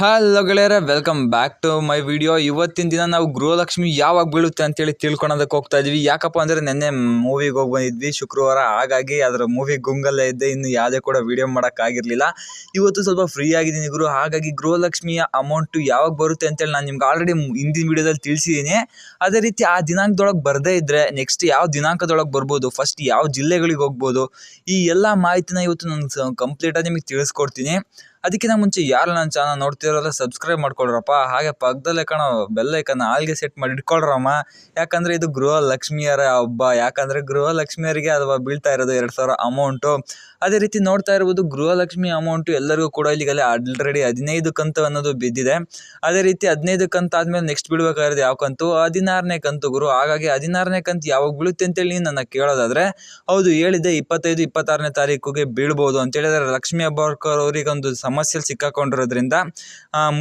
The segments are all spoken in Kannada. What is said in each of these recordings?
ಹಲೋ ಗೆಳೆಯರೆ welcome back to my video ಇವತ್ತಿನ ದಿನ ನಾವು ಗೃಹಲಕ್ಷ್ಮಿ ಯಾವಾಗ ಬೀಳುತ್ತೆ ಅಂತೇಳಿ ತಿಳ್ಕೊಳೋದಕ್ಕೆ ಹೋಗ್ತಾ ಇದ್ವಿ. ಯಾಕಪ್ಪ ಅಂದರೆ ನೆನ್ನೆ ಮೂವಿಗೆ ಹೋಗಿ ಬಂದಿದ್ವಿ, ಶುಕ್ರವಾರ. ಹಾಗಾಗಿ ಅದರ ಮೂವಿ ಗುಂಗಲ್ಲೇ ಇದ್ದೆ. ಇನ್ನು ಯಾವುದೇ ಕೂಡ ವೀಡಿಯೋ ಮಾಡೋಕ್ಕಾಗಿರಲಿಲ್ಲ ಇವತ್ತು ಸ್ವಲ್ಪ ಫ್ರೀ ಆಗಿದ್ದೀನಿ ಗುರು. ಹಾಗಾಗಿ ಗೃಹಲಕ್ಷ್ಮಿಯ ಅಮೌಂಟು ಯಾವಾಗ ಬರುತ್ತೆ ಅಂತೇಳಿ ನಾನು ನಿಮ್ಗೆ ಆಲ್ರೆಡಿ ಹಿಂದಿನ ವೀಡಿಯೋದಲ್ಲಿ ತಿಳಿಸಿದ್ದೀನಿ. ಅದೇ ರೀತಿ ಆ ದಿನಾಂಕದೊಳಗೆ ಬರದೇ ಇದ್ದರೆ ನೆಕ್ಸ್ಟ್ ಯಾವ ದಿನಾಂಕದೊಳಗೆ ಬರ್ಬೋದು ಫಸ್ಟ್ ಯಾವ ಜಿಲ್ಲೆಗಳಿಗೆ ಹೋಗ್ಬೋದು, ಈ ಎಲ್ಲ ಮಾಹಿತಿನ ಇವತ್ತು ನಾನು ಕಂಪ್ಲೀಟಾಗಿ ನಿಮಗೆ ತಿಳಿಸ್ಕೊಡ್ತೀನಿ. ಅದಕ್ಕಿಂತ ಮುಂಚೆ ಯಾರು ನನ್ನ ಚಾನಲ್ ನೋಡ್ತಿರೋಲ್ಲ ಸಬ್ಸ್ಕ್ರೈಬ್ ಮಾಡ್ಕೊಳ್ರಪ್ಪ. ಹಾಗೆ ಪಕ್ಕದಲ್ಲೇ ಕಾಣೋ ಬೆಲ್ಲೈಕನ್ನು ಆಲ್ಗೆ ಸೆಟ್ ಮಾಡಿ ಇಟ್ಕೊಳ್ರಮ್ಮ ಯಾಕಂದರೆ ಇದು ಗೃಹಲಕ್ಷ್ಮಿಯರ ಹಬ್ಬ. ಯಾಕಂದರೆ ಗೃಹಲಕ್ಷ್ಮಿಯರಿಗೆ ಅಥವಾ ಬೀಳ್ತಾ ಇರೋದು ಎರಡು ಸಾವಿರ ಅಮೌಂಟು ಅದೇ ರೀತಿ ನೋಡ್ತಾ ಇರ್ಬೋದು, ಗೃಹಲಕ್ಷ್ಮಿ ಅಮೌಂಟು ಎಲ್ಲರಿಗೂ ಕೂಡ ಇಲ್ಲಿಗೆಲ್ಲ ಆಲ್ರೆಡಿ ಹದಿನೈದು ಕಂತು ಅನ್ನೋದು ಬಿದ್ದಿದೆ. ಅದೇ ರೀತಿ ಹದಿನೈದು ಕಂತು ಆದಮೇಲೆ ನೆಕ್ಸ್ಟ್ ಬೀಳ್ಬೇಕಾಗಿರೋದು ಯಾವ ಕಂತು? ಹದಿನಾರನೇ ಕಂತು ಗುರು. ಹಾಗಾಗಿ ಹದಿನಾರನೇ ಕಂತು ಯಾವಾಗ ಬೀಳುತ್ತೆ ಅಂತೇಳಿ ನೀನು ನನ್ನ ಕೇಳೋದಾದರೆ, ಹೌದು, ಹೇಳಿದ್ದೆ ಇಪ್ಪತ್ತೈದು, ಇಪ್ಪತ್ತಾರನೇ ತಾರೀಕಿಗೆ ಬೀಳ್ಬೋದು. ಲಕ್ಷ್ಮಿ ಲಕ್ಷ್ಮೀ ಅವರಿಗೆ ಅವರಿಗೊಂದು ಸಮಸ್ಯೆಲಿ ಸಿಕ್ಕಾಕೊಂಡಿರೋದ್ರಿಂದ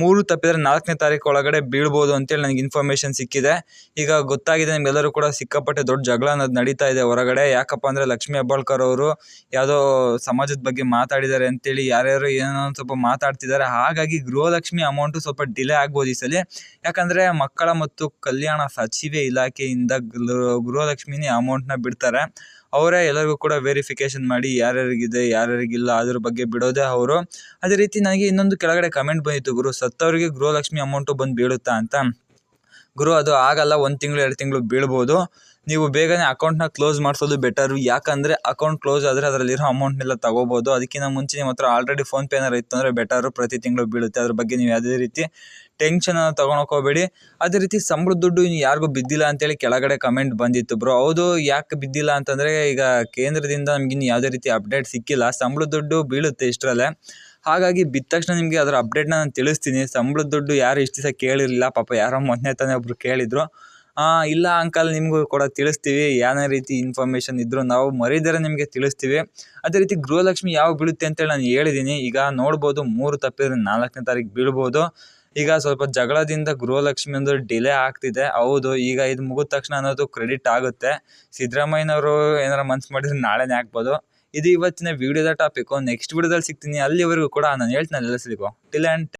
ಮೂರು ತಪ್ಪಿದರೆ ನಾಲ್ಕನೇ ತಾರೀಕು ಒಳಗಡೆ ಬೀಳ್ಬೋದು ಅಂತೇಳಿ ನನಗೆ ಇನ್ಫಾರ್ಮೇಷನ್ ಸಿಕ್ಕಿದೆ. ಈಗ ಗೊತ್ತಾಗಿದೆ ನಿಮಗೆಲ್ಲರೂ ಕೂಡ ಸಿಕ್ಕಾಪಟ್ಟೆ ದೊಡ್ಡ ಜಗಳ ಅನ್ನೋದು ನಡೀತಾ ಇದೆ ಹೊರಗಡೆ. ಯಾಕಪ್ಪ ಅಂದರೆ ಲಕ್ಷ್ಮೀ ಹೆಬ್ಬಾಳ್ಕರ್ ಅವರು ಯಾವುದೋ ಸಮಾಜದ ಬಗ್ಗೆ ಮಾತಾಡಿದ್ದಾರೆ ಅಂತೇಳಿ ಯಾರ್ಯಾರು ಏನೋ ಸ್ವಲ್ಪ ಮಾತಾಡ್ತಿದ್ದಾರೆ. ಹಾಗಾಗಿ ಗೃಹಲಕ್ಷ್ಮಿ ಅಮೌಂಟು ಸ್ವಲ್ಪ ಡಿಲೇ ಆಗ್ಬೋದು ಈ ಸಲ. ಯಾಕಂದರೆ ಮಕ್ಕಳ ಮತ್ತು ಕಲ್ಯಾಣ ಸಚಿವೆ ಇಲಾಖೆಯಿಂದ ಗೃಹಲಕ್ಷ್ಮಿನೇ ಅಮೌಂಟ್ನ ಬಿಡ್ತಾರೆ. ಅವರೇ ಎಲ್ಲರಿಗೂ ಕೂಡ ವೆರಿಫಿಕೇಶನ್ ಮಾಡಿ ಯಾರ್ಯಾರಿಗಿದೆ, ಯಾರ್ಯಾರಿಗಿಲ್ಲ, ಅದ್ರ ಬಗ್ಗೆ ಬಿಡೋದೇ ಅವರು. ಅದೇ ರೀತಿ ನನಗೆ ಇನ್ನೊಂದು ಕೆಳಗಡೆ ಕಮೆಂಟ್ ಬಂದಿತ್ತು ಗುರು, ಸತ್ತವರಿಗೆ ಗೃಹಲಕ್ಷ್ಮಿ ಅಮೌಂಟು ಬಂದು ಬೀಳುತ್ತಾ ಅಂತ. ಗುರು, ಅದು ಆಗಲ್ಲ, ಒಂದು ತಿಂಗಳು, ಎರಡು ತಿಂಗಳು ಬೀಳ್ಬೋದು. ನೀವು ಬೇಗನೆ ಅಕೌಂಟ್ನ ಕ್ಲೋಸ್ ಮಾಡಿಸೋದು ಬೆಟರು ಯಾಕಂದರೆ ಅಕೌಂಟ್ ಕ್ಲೋಸ್ ಆದರೆ ಅದರಲ್ಲಿರೋ ಅಮೌಂಟ್ನೆಲ್ಲ ತಗೋಬೋದು. ಅದಕ್ಕಿಂತ ಮುಂಚೆ ನಿಮ್ಮ ಹತ್ರ ಆಲ್ರೆಡಿ ಫೋನ್ಪೇ ಏನಾರು ಇತ್ತು ಅಂದರೆ ಬೆಟರು ಪ್ರತಿ ತಿಂಗಳು ಬೀಳುತ್ತೆ. ಅದ್ರ ಬಗ್ಗೆ ನೀವು ಯಾವುದೇ ರೀತಿ ಟೆನ್ಷನ್ ಅನ್ನು ಅದೇ ರೀತಿ ಸಂಬಳದ ದುಡ್ಡು ಇನ್ನು ಯಾರಿಗೂ ಬಿದ್ದಿಲ್ಲ ಅಂತೇಳಿ ಕೆಳಗಡೆ ಕಮೆಂಟ್ ಬಂದಿತ್ತು ಬ್ರೋ ಹೌದು, ಯಾಕೆ ಬಿದ್ದಿಲ್ಲ ಅಂತಂದರೆ ಈಗ ಕೇಂದ್ರದಿಂದ ನಮಗಿನ್ನು ಯಾವುದೇ ರೀತಿ ಅಪ್ಡೇಟ್ ಸಿಕ್ಕಿಲ್ಲ. ಸಂಬಳದ ದುಡ್ಡು ಬೀಳುತ್ತೆ ಇಷ್ಟರಲ್ಲೇ. ಹಾಗಾಗಿ ಬಿದ್ದ ತಕ್ಷಣ ನಿಮಗೆ ಅದರ ಅಪ್ಡೇಟ್ನ ನಾನು ತಿಳಿಸ್ತೀನಿ. ಸಂಬಳದ ದುಡ್ಡು ಯಾರು ಇಷ್ಟು ದಿವಸ ಕೇಳಿರಲಿಲ್ಲ. ಪಾಪ ಯಾರೋ ಮೊನ್ನೆ ತಾನೇ ಒಬ್ರು ಕೇಳಿದರು. ಇಲ್ಲ ಅಂಕಲ್ ನಿಮಗೂ ಕೂಡ ತಿಳಿಸ್ತೀವಿ. ಯಾವ್ದೇ ರೀತಿ ಇನ್ಫಾರ್ಮೇಷನ್ ಇದ್ದರೂ ನಾವು ಮರಿದರೆ ನಿಮಗೆ ತಿಳಿಸ್ತೀವಿ. ಅದೇ ರೀತಿ ಗೃಹಲಕ್ಷ್ಮಿ ಯಾವಾಗ ಬೀಳುತ್ತೆ ಅಂತೇಳಿ ನಾನು ಹೇಳಿದ್ದೀನಿ ಈಗ ನೋಡ್ಬೋದು ಮೂರು ತಪ್ಪಿದ್ರೆ ನಾಲ್ಕನೇ ತಾರೀಕು ಬೀಳ್ಬೋದು. ಈಗ ಸ್ವಲ್ಪ ಜಗಳದಿಂದ ಗೃಹಲಕ್ಷ್ಮಿ ಒಂದು ಡಿಲೇ ಆಗ್ತಿದೆ. ಹೌದು, ಈಗ ಇದು ಮುಗಿದ ತಕ್ಷಣ ಅನ್ನೋದು ಕ್ರೆಡಿಟ್ ಆಗುತ್ತೆ. ಸಿದ್ದರಾಮಯ್ಯನವರು ಏನಾರ ಮನ್ಸು ಮಾಡಿದ್ರೆ ನಾಳೆನೇ ಹಾಕ್ಬೋದು ಇದು ಇವತ್ತಿನ ವಿಡಿಯೋದ ಟಾಪಿಕ್ಕು ನೆಕ್ಸ್ಟ್ ವಿಡಿಯೋದಲ್ಲಿ ಸಿಗ್ತೀನಿ. ಅಲ್ಲಿವರೆಗೂ ಕೂಡ ನಾನು ಹೇಳ್ತೀನಿ. ಎಲ್ಲ ಸಿಗೋ ಟಿಲ್ ಆ್ಯಂಡ್